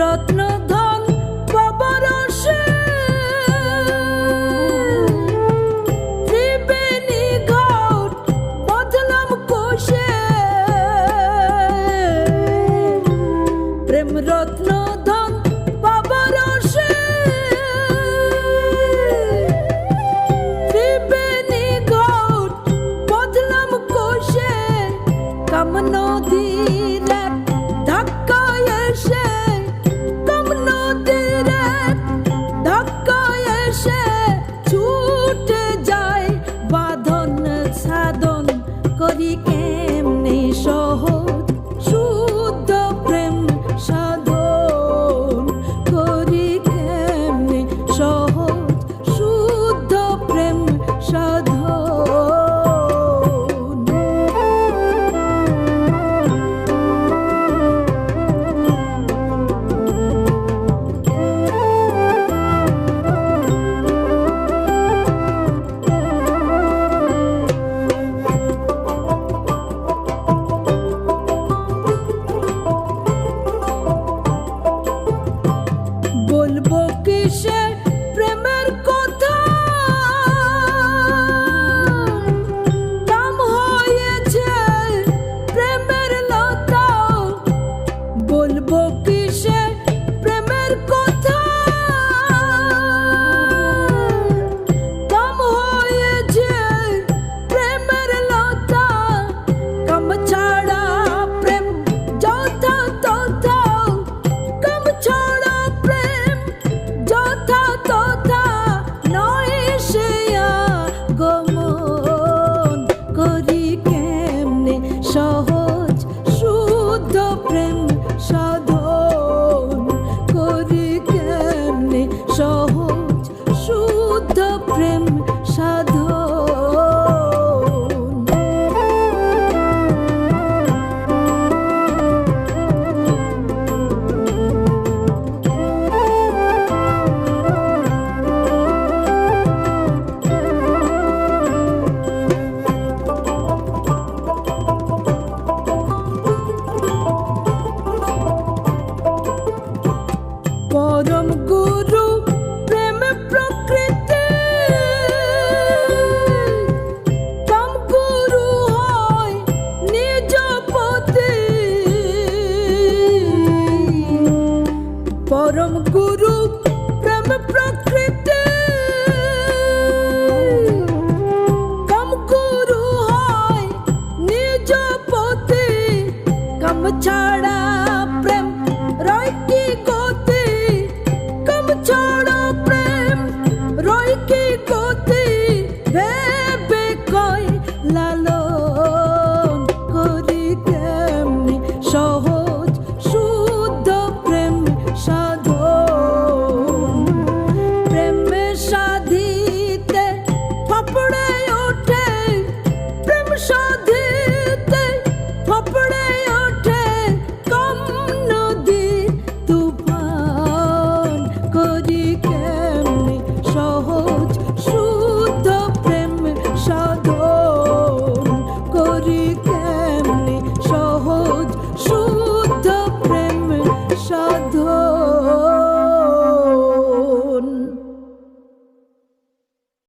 রত্ন ধন কবরসে ত্রিবেণী ঘট বদলাম কোষে। প্রেম রত্ন है। সহজ শুদ্ধ প্রেম। পরম